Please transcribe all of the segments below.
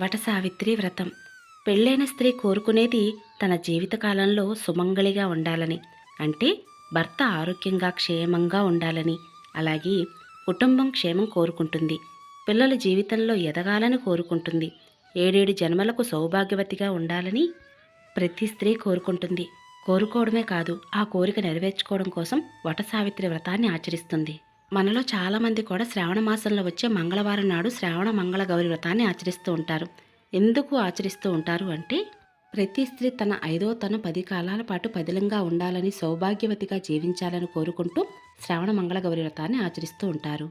వటసావిత్రి వ్రతం. పెళ్ళైన స్త్రీ కోరుకునేది తన జీవితకాలంలో సుమంగళిగా ఉండాలని. అంటే భర్త ఆరోగ్యంగా క్షేమంగా ఉండాలని. అలాగే కుటుంబం క్షేమం కోరుకుంటుంది. పిల్లల జీవితంలో ఎదగాలని కోరుకుంటుంది. ఏడేడు జన్మలకు సౌభాగ్యవతిగా ఉండాలని ప్రతి స్త్రీ కోరుకుంటుంది. కోరుకోవడమే కాదు ఆ కోరిక నెరవేర్చుకోవడం కోసం వట సావిత్రి వ్రతాన్ని ఆచరిస్తుంది. మనలో చాలామంది కూడా శ్రావణ మాసంలో వచ్చే మంగళవారం నాడు శ్రావణ మంగళ గౌరి వ్రతాన్ని ఆచరిస్తూ ఉంటారు. ఎందుకు ఆచరిస్తూ ఉంటారు అంటే ప్రతి స్త్రీ తన ఐదో తన పది కాలాల పాటు పదిలంగా ఉండాలని సౌభాగ్యవతిగా జీవించాలని కోరుకుంటూ శ్రావణ మంగళ గౌరి వ్రతాన్ని ఆచరిస్తూ ఉంటారు.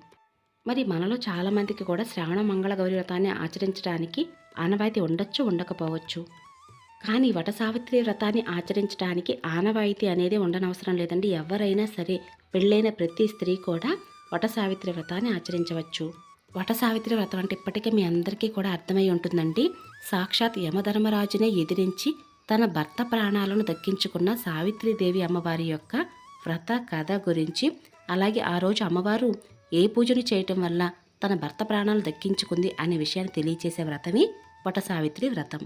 మరి మనలో చాలామందికి కూడా శ్రావణ మంగళ గౌరి వ్రతాన్ని ఆచరించడానికి ఆనవాయితీ ఉండొచ్చు ఉండకపోవచ్చు. కానీ వట సావిత్రి వ్రతాన్ని ఆచరించడానికి ఆనవాయితీ అనేది ఉండనవసరం లేదండి. ఎవరైనా సరే పెళ్ళైన ప్రతి స్త్రీ కూడా వట సావిత్రి వ్రతాన్ని ఆచరించవచ్చు. వట సావిత్రి వ్రతం అంటే ఇప్పటికే మీ అందరికీ కూడా అర్థమై ఉంటుందండి. సాక్షాత్ యమధర్మరాజునే ఎదిరించి తన భర్త ప్రాణాలను దక్కించుకున్న సావిత్రిదేవి అమ్మవారి యొక్క వ్రత కథ గురించి అలాగే ఆ రోజు అమ్మవారు ఏ పూజను చేయటం వల్ల తన భర్త ప్రాణాలు దక్కించుకుంది అనే విషయాన్ని తెలియచేసే వ్రతమే వట సావిత్రి వ్రతం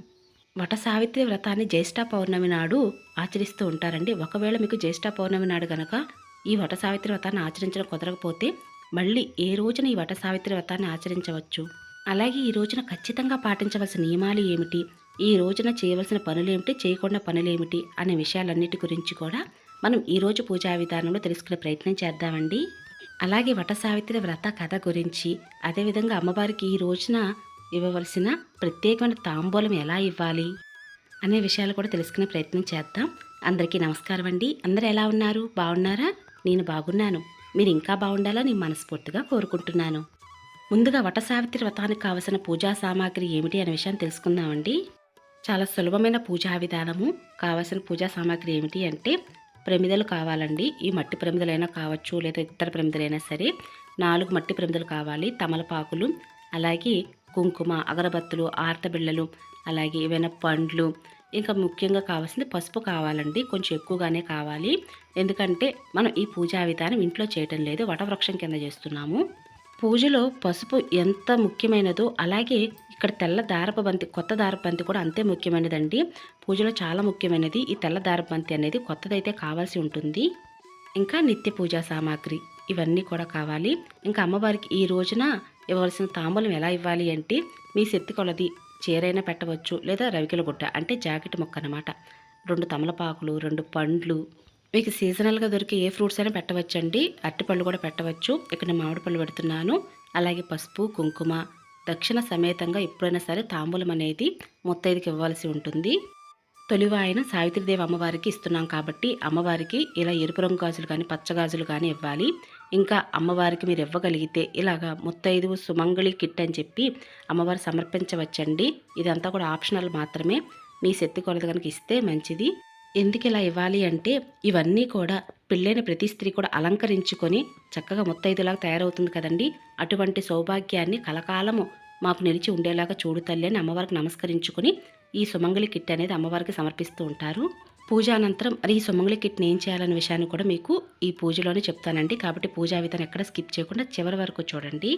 వట సావిత్రి వ్రతాన్ని జ్యేష్ఠ పౌర్ణమి నాడు ఆచరిస్తూ ఉంటారండి. ఒకవేళ మీకు జ్యేష్ఠ పౌర్ణమి నాడు గనక ఈ వట సావిత్రి వ్రతాన్ని ఆచరించడం కుదరకపోతే మళ్ళీ ఏ రోజున ఈ వట సావిత్రి వ్రతాన్ని ఆచరించవచ్చు? అలాగే ఈ రోజున ఖచ్చితంగా పాటించవలసిన నియమాలు ఏమిటి? ఈ రోజున చేయవలసిన పనులేమిటి? చేయకుండా పనులేమిటి? అనే విషయాలన్నిటి గురించి కూడా మనం ఈరోజు పూజా విధానంలో తెలుసుకునే ప్రయత్నం చేద్దామండి. అలాగే వట సావిత్రి వ్రత కథ గురించి అదేవిధంగా అమ్మవారికి ఈ రోజున ఇవ్వవలసిన ప్రత్యేకమైన తాంబూలం ఎలా ఇవ్వాలి అనే విషయాలు కూడా తెలుసుకునే ప్రయత్నం చేద్దాం. అందరికీ నమస్కారం అండి అందరు ఎలా ఉన్నారు? బాగున్నారా? నేను బాగున్నాను. మీరు ఇంకా బాగుండాలని మనస్ఫూర్తిగా కోరుకుంటున్నాను. ముందుగా వట సావిత్రి వ్రతానికి కావలసిన పూజా సామాగ్రి ఏమిటి అనే విషయాన్ని తెలుసుకుందామండి. చాలా సులభమైన పూజా విధానము. కావలసిన పూజా సామాగ్రి ఏమిటి అంటే ప్రమిదలు కావాలండి. ఈ మట్టి ప్రమిదలైనా కావచ్చు లేదా ఇతర ప్రమిదలైనా సరే నాలుగు మట్టి ప్రమిదలు కావాలి. తమలపాకులు అలాగే కుంకుమ అగరబత్తులు ఆర్తబిళ్ళలు అలాగే ఏవైనా పండ్లు ఇంకా ముఖ్యంగా కావాల్సింది పసుపు కావాలండి. కొంచెం ఎక్కువగానే కావాలి. ఎందుకంటే మనం ఈ పూజా విధానం ఇంట్లో చేయటం లేదు. వటవృక్షం కింద చేస్తున్నాము. పూజలో పసుపు ఎంత ముఖ్యమైనదో అలాగే ఇక్కడ తెల్ల దారపు బంతి కొత్త దారపు బంతి కూడా అంతే ముఖ్యమైనదండి. పూజలో చాలా ముఖ్యమైనది. ఈ తెల్ల దారపు బంతి అనేది కొత్తదైతే కావాల్సి ఉంటుంది. ఇంకా నిత్య పూజా సామాగ్రి ఇవన్నీ కూడా కావాలి. ఇంకా అమ్మవారికి ఈ రోజున ఇవ్వవలసిన తాంబూలం ఎలా ఇవ్వాలి అంటే మీ శక్తి కొలది చీరైనా పెట్టవచ్చు లేదా రవికెల గుడ్డ అంటే జాకెట్ మొక్క అనమాట రెండు తమలపాకులు రెండు పండ్లు. మీకు సీజనల్గా దొరికే ఏ ఫ్రూట్స్ అయినా పెట్టవచ్చండి. అరటిపళ్ళు కూడా పెట్టవచ్చు. ఇక్కడ నేను మామిడి పళ్ళు పెడుతున్నాను. అలాగే పసుపు కుంకుమ దక్షిణ సమేతంగా ఎప్పుడైనా సరే తాంబూలం అనేది ముత్తైదుకి ఇవ్వాల్సి ఉంటుంది. తొలివాయన సావిత్రిదేవి అమ్మవారికి ఇస్తున్నాం కాబట్టి అమ్మవారికి ఇలా ఎరుపు రంగు గాజులు కానీ పచ్చ గాజులు కానీ ఇవ్వాలి. ఇంకా అమ్మవారికి మీరు ఇవ్వగలిగితే ఇలాగా ముత్తైదు సుమంగళి కిట్ అని చెప్పి అమ్మవారు సమర్పించవచ్చండి. ఇదంతా కూడా ఆప్షనల్ మాత్రమే. మీ శక్తి కొలత కనుక ఇస్తే మంచిది. ఎందుకు ఇలా ఇవ్వాలి అంటే ఇవన్నీ కూడా పెళ్ళైన ప్రతి స్త్రీ కూడా అలంకరించుకొని చక్కగా ముత్తైదులాగా తయారవుతుంది కదండి. అటువంటి సౌభాగ్యాన్ని కలకాలము మాకు నిలిచి ఉండేలాగా చూడు తల్లి అని అమ్మవారికి నమస్కరించుకొని ఈ సుమంగళి కిట్ అనేది అమ్మవారికి సమర్పిస్తూ ఉంటారు. పూజ అనంతరం మరి ఈ సుమంగళి కిట్ని ఏం చేయాలనే విషయాన్ని కూడా మీకు ఈ పూజలోనే చెప్తానండి. కాబట్టి పూజా విధానం ఎక్కడ స్కిప్ చేయకుండా చివరి వరకు చూడండి.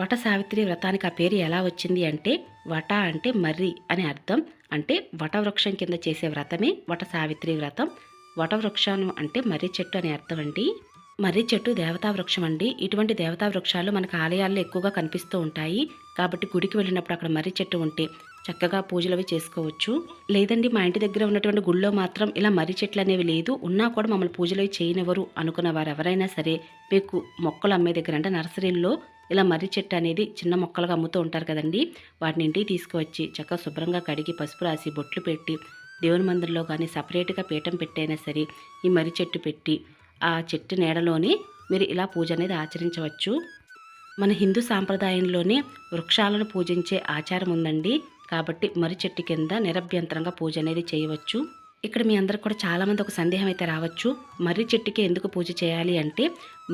వట సావిత్రి వ్రతానికి ఆ పేరు ఎలా వచ్చింది అంటే వట అంటే మర్రి అని అర్థం. అంటే వటవృక్షం కింద చేసే వ్రతమే వట సావిత్రి వ్రతం. వటవృక్షం అంటే మర్రి చెట్టు అని అర్థం అండి. మర్రి చెట్టు దేవతా వృక్షం అండి. ఇటువంటి దేవతా వృక్షాలు మనకు ఆలయాల్లో ఎక్కువగా కనిపిస్తూ ఉంటాయి. కాబట్టి గుడికి వెళ్ళినప్పుడు అక్కడ మర్రి చెట్టు ఉంటే చక్కగా పూజలు అవి చేసుకోవచ్చు. లేదండి మా ఇంటి దగ్గర ఉన్నటువంటి గుళ్ళో మాత్రం ఇలా మర్రి చెట్లు అనేవి లేదు. ఉన్నా కూడా మమ్మల్ని పూజలు చేయనివ్వరు అనుకున్న వారు ఎవరైనా సరే. మీకు మొక్కలు అమ్మే దగ్గర అంటే నర్సరీల్లో ఇలా మర్రి చెట్టు అనేది చిన్న మొక్కలుగా అమ్ముతూ ఉంటారు కదండి. వాటిని ఇంటికి తీసుకువచ్చి చక్కగా శుభ్రంగా కడిగి పసుపు రాసి బొట్లు పెట్టి దేవుని మందిరంలో కానీ సపరేట్గా పీఠం పెట్టైనా సరే ఈ మర్రి చెట్టు పెట్టి ఆ చెట్టు నీడలోనే మీరు ఇలా పూజ అనేది ఆచరించవచ్చు. మన హిందూ సాంప్రదాయంలోనే వృక్షాలను పూజించే ఆచారం ఉందండి. కాబట్టి మర్రి చెట్టు కింద నిరభ్యంతరంగా పూజ అనేది చేయవచ్చు. ఇక్కడ మీ అందరికి కూడా చాలామంది ఒక సందేహం అయితే రావచ్చు. మర్రి చెట్టుకి ఎందుకు పూజ చేయాలి అంటే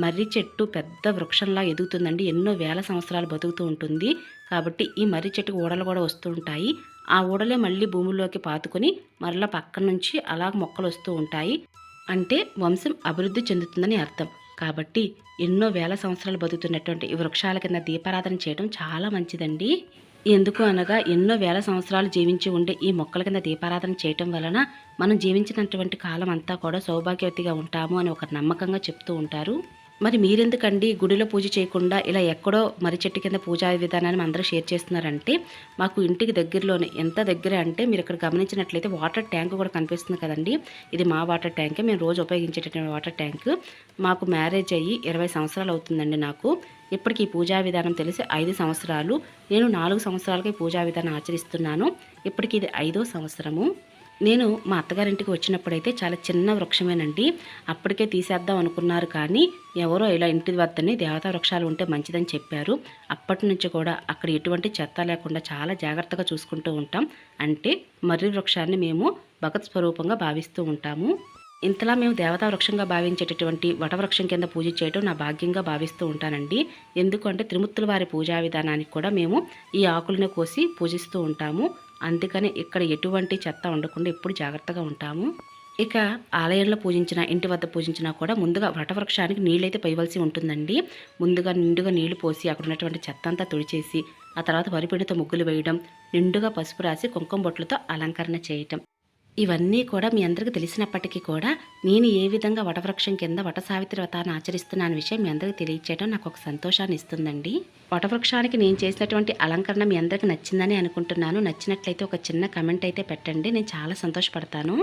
మర్రి చెట్టు పెద్ద వృక్షంలా ఎదుగుతుందండి. ఎన్నో వేల సంవత్సరాలు బతుకుతూ ఉంటుంది. కాబట్టి ఈ మర్రి చెట్టుకు ఊడలు కూడా వస్తూ ఉంటాయి. ఆ ఊడలే మళ్ళీ భూమిలోకి పాతుకొని మరలా పక్క నుంచి అలా మొక్కలు వస్తూ ఉంటాయి. అంటే వంశం అభివృద్ధి చెందుతుందని అర్థం. కాబట్టి ఎన్నో వేల సంవత్సరాలు బతుకుతున్నటువంటి ఈ వృక్షాల కింద దీపారాధన చేయడం చాలా మంచిదండి. ఎందుకు అనగా ఎన్నో వేల సంవత్సరాలు జీవించి ఉండే ఈ మొక్కల కింద దీపారాధన చేయటం వలన మనం జీవించినటువంటి కాలం అంతా కూడా సౌభాగ్యవతిగా ఉంటాము అని ఒక నమ్మకంగా చెప్తూ ఉంటారు. మరి మీరెందుకండి గుడిలో పూజ చేయకుండా ఇలా ఎక్కడో మర్రి చెట్టు కింద పూజా విధానాన్ని అందరూ షేర్ చేస్తున్నారంటే మాకు ఇంటికి దగ్గరలోనే ఎంత దగ్గర అంటే మీరు ఇక్కడ గమనించినట్లయితే వాటర్ ట్యాంక్ కూడా కనిపిస్తుంది కదండి. ఇది మా వాటర్ ట్యాంకే మేము రోజు ఉపయోగించేటటువంటి వాటర్ ట్యాంక్. మాకు మ్యారేజ్ అయ్యి ఇరవై సంవత్సరాలు అవుతుందండి నాకు. ఇప్పటికి ఈ పూజా విధానం తెలిసి ఐదు సంవత్సరాలు. నేను నాలుగు సంవత్సరాలకి పూజా విధానం ఆచరిస్తున్నాను. ఇప్పటికి ఇది ఐదో సంవత్సరము. నేను మా అత్తగారింటికి వచ్చినప్పుడైతే చాలా చిన్న వృక్షమేనండి. అప్పటికే తీసేద్దాం అనుకున్నారు కానీ ఎవరో ఇలా ఇంటి వద్దనే దేవతా వృక్షాలు ఉంటే మంచిదని చెప్పారు. అప్పటి నుంచి కూడా అక్కడ ఎటువంటి చెత్త లేకుండా చాలా జాగ్రత్తగా చూసుకుంటూ ఉంటాం. అంటే మర్రి వృక్షాన్ని మేము భగత్ స్వరూపంగా భావిస్తూ ఉంటాము. ఇంతలా మేము దేవతా వృక్షంగా భావించేటటువంటి వటవృక్షం కింద పూజ చేయడం నా భాగ్యంగా భావిస్తూ ఉంటానండి. ఎందుకంటే త్రిమూర్తుల వారి పూజా విధానానికి కూడా మేము ఈ ఆకులను కోసి పూజిస్తూ ఉంటాము. అందుకని ఇక్కడ ఎటువంటి చెత్త ఉండకుండా ఎప్పుడు జాగ్రత్తగా ఉంటాము. ఇక ఆలయంలో పూజించిన ఇంటి వద్ద పూజించినా కూడా ముందుగా వటవృక్షానికి నీళ్ళైతే పోయవలసి ఉంటుందండి. ముందుగా నిండుగా నీళ్ళు పోసి అక్కడ ఉన్నటువంటి చెత్త అంతా తుడిచేసి ఆ తర్వాత వరిపిండితో ముగ్గులు వేయడం నిండుగా పసుపు రాసి కుంకుమ బొట్లతో అలంకరణ చేయటం. ఇవన్నీ కూడా మీ అందరికీ తెలిసినప్పటికీ కూడా నేను ఏ విధంగా వటవృక్షం కింద వట సావిత్రి వ్రతాన్ని ఆచరిస్తున్నాను విషయం మీ అందరికీ తెలియచేయడం నాకు ఒక సంతోషాన్ని ఇస్తుందండి. వటవృక్షానికి నేను చేసినటువంటి అలంకరణ మీ అందరికీ నచ్చిందని అనుకుంటున్నాను. నచ్చినట్లయితే ఒక చిన్న కమెంట్ అయితే పెట్టండి. నేను చాలా సంతోషపడతాను.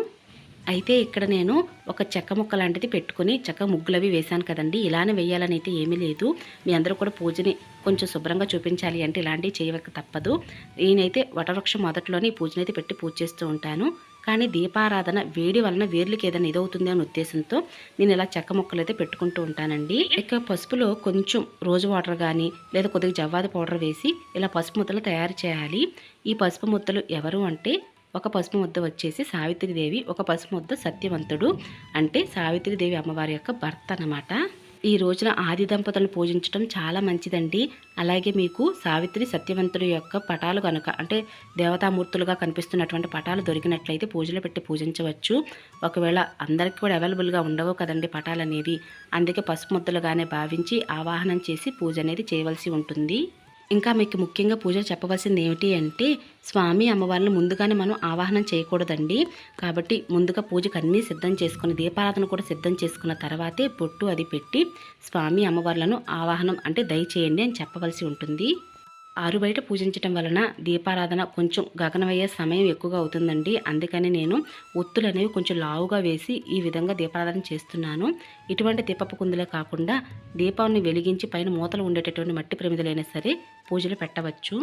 అయితే ఇక్కడ నేను ఒక చెక్క ముక్క లాంటిది పెట్టుకుని చెక్క ముగ్గులు అవి వేశాను కదండి. ఇలానే వేయాలని అయితే ఏమీ లేదు. మీ అందరూ కూడా పూజని కొంచెం శుభ్రంగా చూపించాలి అంటే ఇలాంటివి చేయక తప్పదు. నేనైతే వటవృక్షం మొదట్లోనే ఈ పూజనైతే పెట్టి పూజ చేస్తూ ఉంటాను. కానీ దీపారాధన వేడి వలన వేర్లకి ఏదైనా ఇదవుతుంది అనే ఉద్దేశంతో నేను ఇలా చెక్క ముక్కలు అయితే పెట్టుకుంటూ ఉంటానండి. ఇక పసుపులో కొంచెం రోజు వాటర్ కానీ లేదా కొద్దిగా జవ్వాది పౌడర్ వేసి ఇలా పసుపు ముద్దలు తయారు చేయాలి. ఈ పసుపు ముద్దలు ఎవరు అంటే ఒక పసుపు ముద్ద వచ్చేసి సావిత్రిదేవి ఒక పసుపు ముద్ద సత్యవంతుడు అంటే సావిత్రిదేవి అమ్మవారి యొక్క భర్త అన్నమాట. ఈ రోజున ఆది దంపతులను పూజించడం చాలా మంచిదండి. అలాగే మీకు సావిత్రి సత్యవంతుడి యొక్క పటాలు కనుక అంటే దేవతామూర్తులుగా కనిపిస్తున్నటువంటి పటాలు దొరికినట్లయితే పూజలు పెట్టి పూజించవచ్చు. ఒకవేళ అందరికీ కూడా అవైలబుల్గా ఉండవు కదండి పటాలు అనేది అందుకే పసుపు ముద్దలుగానే భావించి ఆవాహనం చేసి పూజ అనేది చేయవలసి ఉంటుంది. ఇంకా మీకు ముఖ్యంగా పూజ చెప్పవలసింది ఏమిటి అంటే స్వామి అమ్మవారిని ముందుగానే మనం ఆవాహనం చేయకూడదండి. కాబట్టి ముందుగా పూజకు అన్నీ సిద్ధం చేసుకుని దీపారాధన కూడా సిద్ధం చేసుకున్న తర్వాతే బొట్టు అది పెట్టి స్వామి అమ్మవార్లను ఆవాహనం అంటే దయచేయండి అని చెప్పవలసి ఉంటుంది. ఆరు బయట పూజించటం వలన దీపారాధన కొంచెం గగనమయ్యే సమయం ఎక్కువగా అవుతుందండి. అందుకని నేను ఒత్తులు అనేవి కొంచెం లావుగా వేసి ఈ విధంగా దీపారాధన చేస్తున్నాను. ఇటువంటి దీపపు కుందులే కాకుండా దీపాన్ని వెలిగించి పైన మూతలు ఉండేటటువంటి మట్టి ప్రమిదలైనా సరే పూజలు పెట్టవచ్చు.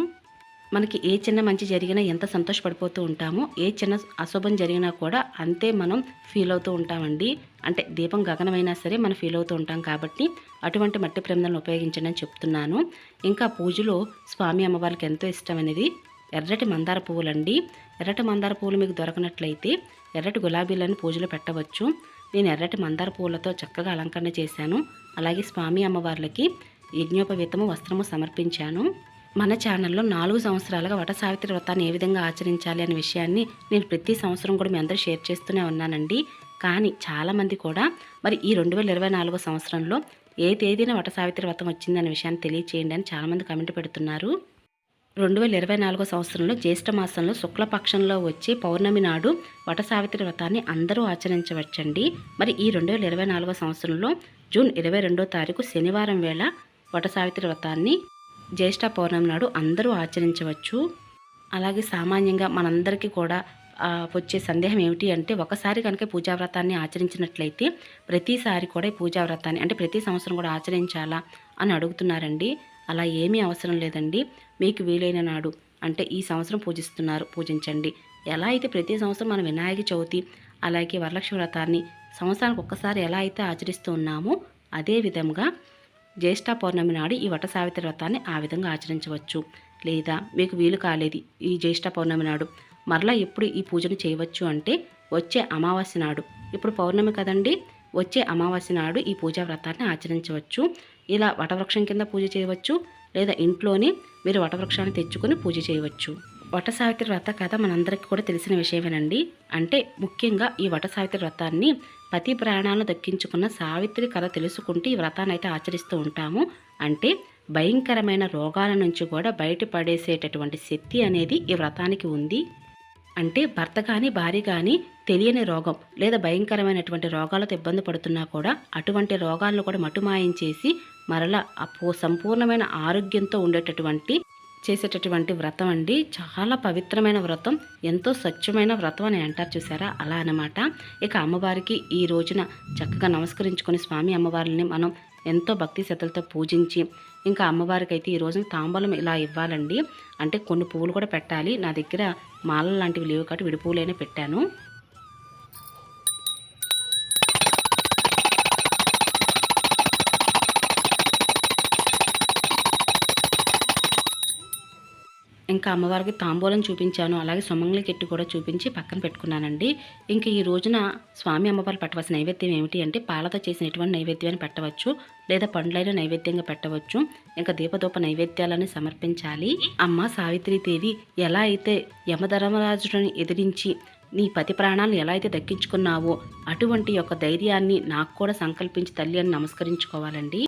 మనకి ఏ చిన్న మంచి జరిగినా ఎంత సంతోషపడిపోతూ ఉంటామో ఏ చిన్న అశుభం జరిగినా కూడా అంతే మనం ఫీల్ అవుతూ ఉంటామండి. అంటే దీపం గగనమైనా సరే మనం ఫీల్ అవుతూ ఉంటాం కాబట్టి అటువంటి మట్టి ప్రమిదలను ఉపయోగించండి అని చెప్తున్నాను. ఇంకా పూజలో స్వామి అమ్మవారికి ఎంతో ఇష్టమైనది ఎర్రటి మందార పువ్వులండి. ఎర్రటి మందార పువ్వులు మీకు దొరకనట్లయితే ఎర్రటి గులాబీలను పూజలో పెట్టవచ్చు. నేను ఎర్రటి మందార పువ్వులతో చక్కగా అలంకరణ చేశాను. అలాగే స్వామి అమ్మవార్లకి యజ్ఞోపవీతము వస్త్రము సమర్పించాను. మన ఛానల్లో నాలుగు సంవత్సరాలుగా వట సావిత్రి వ్రతాన్ని ఏ విధంగా ఆచరించాలి అనే విషయాన్ని నేను ప్రతి సంవత్సరం కూడా మీ అందరూ షేర్ చేస్తూనే ఉన్నానండి. కానీ చాలామంది కూడా మరి ఈ రెండు వేల ఇరవై నాలుగో సంవత్సరంలో ఏ తేదీన వట సావిత్రి వ్రతం వచ్చిందనే విషయాన్ని తెలియచేయండి అని చాలామంది కమెంట్ పెడుతున్నారు. రెండు వేల ఇరవై నాలుగో సంవత్సరంలో జ్యేష్ఠ మాసంలో శుక్లపక్షంలో వచ్చే పౌర్ణమి నాడు వట సావిత్రి వ్రతాన్ని అందరూ ఆచరించవచ్చండి. మరి ఈ రెండు వేల ఇరవై నాలుగో సంవత్సరంలో జూన్ ఇరవై రెండో తారీఖు శనివారం వేళ వట సావిత్రి వ్రతాన్ని జ్యేష్ఠ పౌర్ణమి నాడు అందరూ ఆచరించవచ్చు. అలాగే సామాన్యంగా మనందరికీ కూడా వచ్చే సందేహం ఏమిటి అంటే ఒకసారి కనుక పూజా వ్రతాన్ని ఆచరించినట్లయితే ప్రతిసారి కూడా ఈ పూజా వ్రతాన్ని అంటే ప్రతి సంవత్సరం కూడా ఆచరించాలా అని అడుగుతున్నారండి. అలా ఏమీ అవసరం లేదండి. మీకు వీలైన నాడు అంటే ఈ సంవత్సరం పూజిస్తున్నారు పూజించండి. ఎలా అయితే ప్రతి సంవత్సరం మనం వినాయక చవితి అలాగే వరలక్ష్మి వ్రతాన్ని సంవత్సరానికి ఒక్కసారి ఎలా అయితే ఆచరిస్తూ ఉన్నామో అదే విధంగా జ్యేష్ఠ పౌర్ణమి నాడు ఈ వట సావిత్రి వ్రతాన్ని ఆ విధంగా ఆచరించవచ్చు. లేదా మీకు వీలు కాలేదు ఈ జ్యేష్ఠ పౌర్ణమి నాడు. మరలా ఎప్పుడు ఈ పూజను చేయవచ్చు అంటే వచ్చే అమావాస్య నాడు. ఇప్పుడు పౌర్ణమి కదండి. వచ్చే అమావాస్య నాడు ఈ పూజా వ్రతాన్ని ఆచరించవచ్చు. ఇలా వటవృక్షం కింద పూజ చేయవచ్చు. లేదా ఇంట్లోనే మీరు వటవృక్షాన్ని తెచ్చుకొని పూజ చేయవచ్చు. వట సావిత్రి వ్రత కథ మనందరికీ కూడా తెలిసిన విషయమేనండి. అంటే ముఖ్యంగా ఈ వట సావిత్రి వ్రతాన్ని పతి ప్రాణాలను దక్కించుకున్న సావిత్రి కథ తెలుసుకుంటూ ఈ వ్రతాన్ని అయితే ఆచరిస్తూ ఉంటాము. అంటే భయంకరమైన రోగాల నుంచి కూడా బయటపడేసేటటువంటి శక్తి అనేది ఈ వ్రతానికి ఉంది. అంటే భర్త కానీ భార్య కానీ తెలియని రోగం లేదా భయంకరమైనటువంటి రోగాలతో ఇబ్బంది పడుతున్నా కూడా అటువంటి రోగాలను కూడా మటుమాయించేసి మరలా అప్పు సంపూర్ణమైన ఆరోగ్యంతో ఉండేటటువంటి చేసేటటువంటి వ్రతం అండి. చాలా పవిత్రమైన వ్రతం ఎంతో స్వచ్ఛమైన వ్రతం అని అంటారు చూసారా? అలా అనమాట ఇక అమ్మవారికి ఈ రోజున చక్కగా నమస్కరించుకొని స్వామి అమ్మవారిని మనం ఎంతో భక్తి శ్రద్ధలతో పూజించి ఇంకా అమ్మవారికి అయితే ఈ రోజున తాంబూలం ఇలా ఇవ్వాలండి. అంటే కొన్ని పువ్వులు కూడా పెట్టాలి. నా దగ్గర మాలలు లాంటివి లేవు కాబట్టి విడిపువ్వులైనా పెట్టాను. ఇంకా అమ్మవారికి తాంబూలం చూపించాను అలాగే సుమంగళి కెట్టు కూడా చూపించి పక్కన పెట్టుకున్నానండి. ఇంకా ఈ రోజున స్వామి అమ్మవారు పెట్టవలసిన నైవేద్యం ఏమిటి అంటే పాలతో చేసిన ఎటువంటి నైవేద్యాన్ని పెట్టవచ్చు లేదా పండ్లైన నైవేద్యంగా పెట్టవచ్చు. ఇంకా దీపదూప నైవేద్యాలని సమర్పించాలి. అమ్మ సావిత్రీదేవి ఎలా అయితే యమధర్మరాజుడిని ఎదిరించి నీ పతి ప్రాణాలను ఎలా అయితే దక్కించుకున్నావో అటువంటి యొక్క ధైర్యాన్ని నాకు కూడా సంకల్పించి తల్లి అని నమస్కరించుకోవాలండి.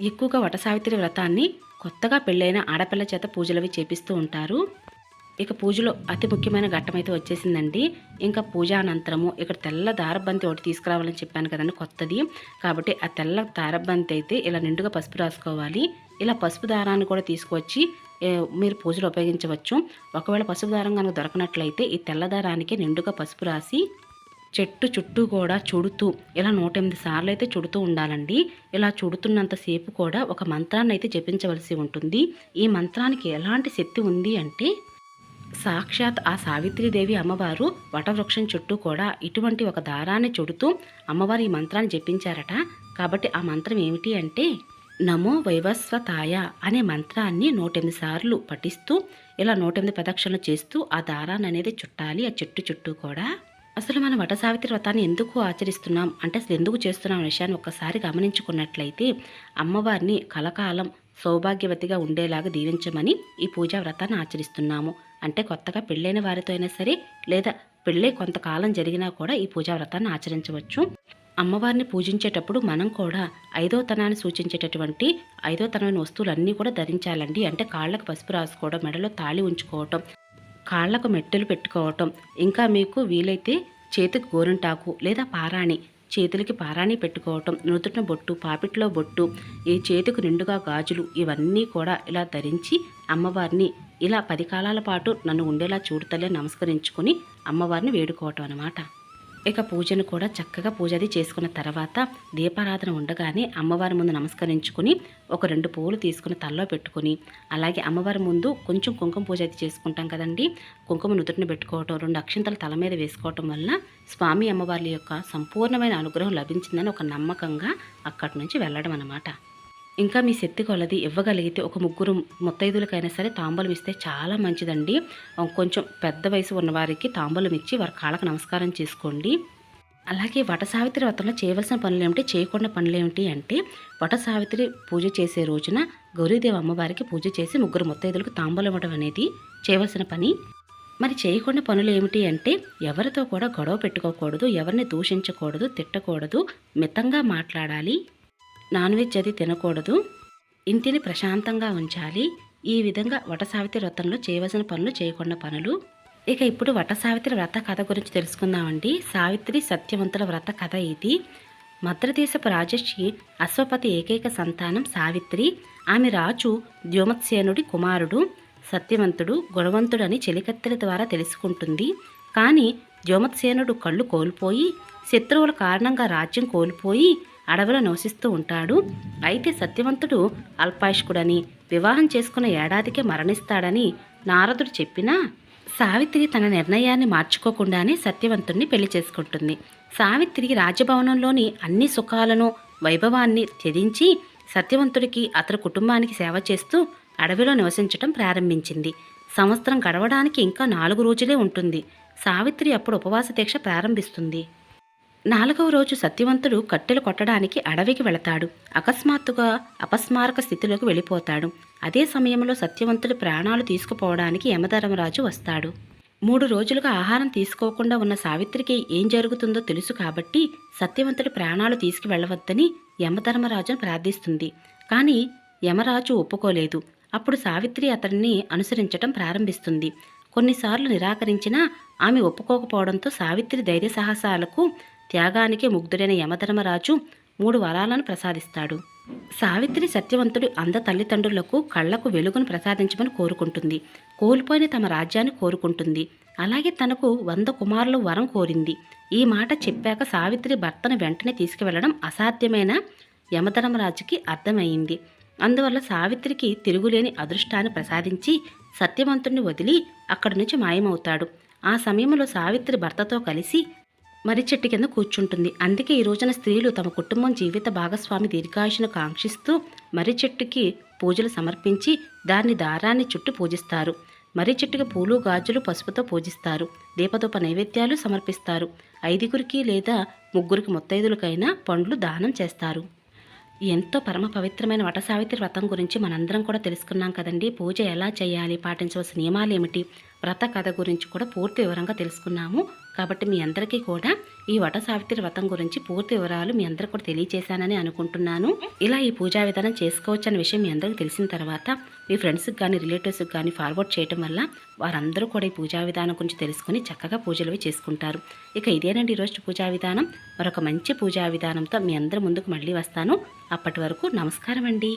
ఎక్కువగా వట సావిత్రి వ్రతాన్ని కొత్తగా పెళ్ళైన ఆడపిల్ల చేత పూజలవి చేపిస్తూ ఉంటారు. ఇక పూజలో అతి ముఖ్యమైన ఘట్టం అయితే వచ్చేసిందండి. ఇంకా పూజ అనంతరము ఇక్కడ తెల్ల దారబంతి ఒకటి తీసుకురావాలని చెప్పాను కదండి కొత్తది. కాబట్టి ఆ తెల్ల దారబంతి అయితే ఇలా నిండుగా పసుపు రాసుకోవాలి. ఇలా పసుపు దారాన్ని కూడా తీసుకువచ్చి మీరు పూజలో ఉపయోగించవచ్చు. ఒకవేళ పసుపు దారం కనుక దొరకనట్లయితే ఈ తెల్ల దారానికి నిండుగా పసుపు రాసి చెట్టు చుట్టూ కూడా చుడుతూ ఇలా నూట ఎనిమిది సార్లు అయితే చుడుతూ ఉండాలండి. ఇలా చుడుతున్నంతసేపు కూడా ఒక మంత్రాన్ని అయితే జపించవలసి ఉంటుంది. ఈ మంత్రానికి ఎలాంటి శక్తి ఉంది అంటే సాక్షాత్ ఆ సావిత్రీదేవి అమ్మవారు వటవృక్షం చుట్టూ కూడా ఇటువంటి ఒక దారాన్ని చుడుతూ అమ్మవారు ఈ మంత్రాన్ని జపించారట. కాబట్టి ఆ మంత్రం ఏమిటి అంటే నమో వైవస్వతాయ అనే మంత్రాన్ని నూటెనిమిది సార్లు పఠిస్తూ ఇలా నూటెనిమిది ప్రదక్షిణలు చేస్తూ ఆ దారాన్ని అనేది చుట్టాలి. ఆ చెట్టు చుట్టూ కూడా అసలు మనం వట సావిత్రి వ్రతాన్ని ఎందుకు ఆచరిస్తున్నాం? అంటే అసలు ఎందుకు చేస్తున్నాం అనే విషయాన్ని ఒక్కసారి గమనించుకున్నట్లయితే అమ్మవారిని కలకాలం సౌభాగ్యవతిగా ఉండేలాగా దీవించమని ఈ పూజా వ్రతాన్ని ఆచరిస్తున్నాము. అంటే కొత్తగా పెళ్ళైన వారితో అయినా సరే లేదా పెళ్ళై కొంతకాలం జరిగినా కూడా ఈ పూజా వ్రతాన్ని ఆచరించవచ్చు. అమ్మవారిని పూజించేటప్పుడు మనం కూడా ఐదో తనాన్ని సూచించేటటువంటి ఐదో తనమైన వస్తువులన్నీ కూడా ధరించాలండి. అంటే కాళ్ళకు పసుపు రాసుకోవడం మెడలో తాళి ఉంచుకోవటం కాళ్ళకు మెట్టెలు పెట్టుకోవటం. ఇంకా మీకు వీలైతే చేతికి గోరింటాకు లేదా పారాణి చేతులకి పారాణి పెట్టుకోవటం నుదుటిన బొట్టు పాపిట్లో బొట్టు ఈ చేతికి నిండుగా గాజులు ఇవన్నీ కూడా ఇలా ధరించి అమ్మవారిని ఇలా పది కాలాల పాటు నన్ను ఉండేలా చూడతలే నమస్కరించుకొని అమ్మవారిని వేడుకోవటం అన్నమాట. ఇక పూజను కూడా చక్కగా పూజ అది చేసుకున్న తర్వాత దీపారాధన ఉండగానే అమ్మవారి ముందు నమస్కరించుకుని ఒక రెండు పువ్వులు తీసుకుని తల్లో పెట్టుకుని అలాగే అమ్మవారి ముందు కొంచెం కుంకుమ పూజ అది చేసుకుంటాం కదండి. కుంకుమ నుదుటిని పెట్టుకోవటం రెండు అక్షంతలు తల మీద వేసుకోవటం వల్ల స్వామి అమ్మవారి యొక్క సంపూర్ణమైన అనుగ్రహం లభించిందని ఒక నమ్మకంగా అక్కడి నుంచి వెళ్ళడం అన్నమాట. ఇంకా మీ శక్తి కొలది ఇవ్వగలిగితే ఒక ముగ్గురు ముత్తైదులకైనా సరే తాంబూలం ఇస్తే చాలా మంచిదండి. కొంచెం పెద్ద వయసు ఉన్నవారికి తాంబూలం ఇచ్చి వారి కాళ్ళకు నమస్కారం చేసుకోండి. అలాగే వట సావిత్రి వ్రతంలో చేయవలసిన పనులు ఏమిటి? చేయకుండా పనులు ఏమిటి అంటే వట సావిత్రి పూజ చేసే రోజున గౌరీదేవి అమ్మవారికి పూజ చేసి ముగ్గురు ముత్తైదులకు తాంబూలం ఇవ్వడం అనేది చేయవలసిన పని. మరి చేయకుండా పనులు ఏమిటి అంటే ఎవరితో కూడా గొడవ పెట్టుకోకూడదు ఎవరిని దూషించకూడదు తిట్టకూడదు మితంగా మాట్లాడాలి. నాన్ వెజ్ అది తినకూడదు. ఇంటిని ప్రశాంతంగా ఉంచాలి. ఈ విధంగా వటసావితి వ్రతంలో చేయవలసిన పనులు చేయకుండా పనులు. ఇక ఇప్పుడు వటసావిత్రి వ్రత కథ గురించి తెలుసుకుందామండి. సావిత్రి సత్యవంతుల వ్రత కథ ఇది. మద్రదేశపు రాజర్షి అశ్వపతి ఏకైక సంతానం సావిత్రి. ఆమె రాజు ద్యోమత్సేనుడి కుమారుడు. సత్యవంతుడు గుణవంతుడని చెలికత్తెల ద్వారా తెలుసుకుంటుంది. కానీ ద్యోమత్సేనుడు కళ్ళు కోల్పోయి శత్రువుల కారణంగా రాజ్యం కోల్పోయి అడవిలో నివసిస్తూ ఉంటాడు. అయితే సత్యవంతుడు అల్పాయుష్కుడని వివాహం చేసుకున్న ఏడాదికే మరణిస్తాడని నారదుడు చెప్పినా సావిత్రి తన నిర్ణయాన్ని మార్చుకోకుండానే సత్యవంతుణ్ణి పెళ్ళి చేసుకుంటుంది. సావిత్రి రాజభవనంలోని అన్ని సుఖాలను వైభవాన్ని త్యజించి సత్యవంతుడికి అతని కుటుంబానికి సేవ చేస్తూ అడవిలో నివసించటం ప్రారంభించింది. సంవత్సరం గడవడానికి ఇంకా నాలుగు రోజులే ఉంటుంది. సావిత్రి అప్పుడు ఉపవాస దీక్ష ప్రారంభిస్తుంది. నాలుగవ రోజు సత్యవంతుడు కట్టెలు కొట్టడానికి అడవికి వెళతాడు. అకస్మాత్తుగా అపస్మారక స్థితిలోకి వెళ్ళిపోతాడు. అదే సమయంలో సత్యవంతుడి ప్రాణాలు తీసుకుపోవడానికి యమధర్మరాజు వస్తాడు. మూడు రోజులుగా ఆహారం తీసుకోకుండా ఉన్న సావిత్రికి ఏం జరుగుతుందో తెలుసు కాబట్టి సత్యవంతుడి ప్రాణాలు తీసుకువెళ్ళవద్దని యమధర్మరాజును ప్రార్థిస్తుంది. కానీ యమరాజు ఒప్పుకోలేదు. అప్పుడు సావిత్రి అతడిని అనుసరించటం ప్రారంభిస్తుంది. కొన్నిసార్లు నిరాకరించినా ఆమె ఒప్పుకోకపోవడంతో సావిత్రి ధైర్య సాహసాలకు త్యాగానికి ముగ్ధుడైన యమధర్మరాజు మూడు వరాలను ప్రసాదిస్తాడు. సావిత్రి సత్యవంతుడు అంద తల్లిదండ్రులకు కళ్ళకు వెలుగును ప్రసాదించమని కోరుకుంటుంది. కోల్పోయిన తమ రాజ్యాన్ని కోరుకుంటుంది. అలాగే తనకు వంద కుమారులు వరం కోరింది. ఈ మాట చెప్పాక సావిత్రి భర్తను వెంటనే తీసుకువెళ్ళడం అసాధ్యమైన యమధర్మరాజుకి అర్థమైంది. అందువల్ల సావిత్రికి తిరుగులేని అదృష్టాన్ని ప్రసాదించి సత్యవంతుడిని వదిలి అక్కడి నుంచి మాయమవుతాడు. ఆ సమయంలో సావిత్రి భర్తతో కలిసి మర్రి చెట్టు కింద కూర్చుంటుంది. అందుకే ఈ రోజున స్త్రీలు తమ కుటుంబం జీవిత భాగస్వామి దీర్ఘాయుషను కాంక్షిస్తూ మర్రి చెట్టుకి పూజలు సమర్పించి దాన్ని దారాన్ని చుట్టూ పూజిస్తారు. మర్రి చెట్టుకి పూలు గాజులు పసుపుతో పూజిస్తారు. దీపదూప నైవేద్యాలు సమర్పిస్తారు. ఐదుగురికి లేదా ముగ్గురికి ముత్తైదులకైనా పండ్లు దానం చేస్తారు. ఎంతో పరమ పవిత్రమైన వటసావిత్రి వ్రతం గురించి మనందరం కూడా తెలుసుకున్నాం కదండి. పూజ ఎలా చేయాలి? పాటించవలసిన నియమాలు ఏమిటి వ్రత కథ గురించి కూడా పూర్తి వివరంగా తెలుసుకున్నాము. కాబట్టి మీ అందరికీ కూడా ఈ వట సావిత్రి వ్రతం గురించి పూర్తి వివరాలు మీ అందరికీ కూడా తెలియజేశానని అనుకుంటున్నాను. ఇలా ఈ పూజా విధానం చేసుకోవచ్చు అనే విషయం మీ అందరికీ తెలిసిన తర్వాత మీ ఫ్రెండ్స్కి కానీ రిలేటివ్స్కి కానీ ఫార్వర్డ్ చేయడం వల్ల వారందరూ కూడా ఈ పూజా విధానం గురించి తెలుసుకొని చక్కగా పూజలు చేసుకుంటారు. ఇక ఇదేనండి ఈరోజు పూజా విధానం. మరొక మంచి పూజా విధానంతో మీ అందరి ముందుకు మళ్ళీ వస్తాను. అప్పటి వరకు నమస్కారం అండి.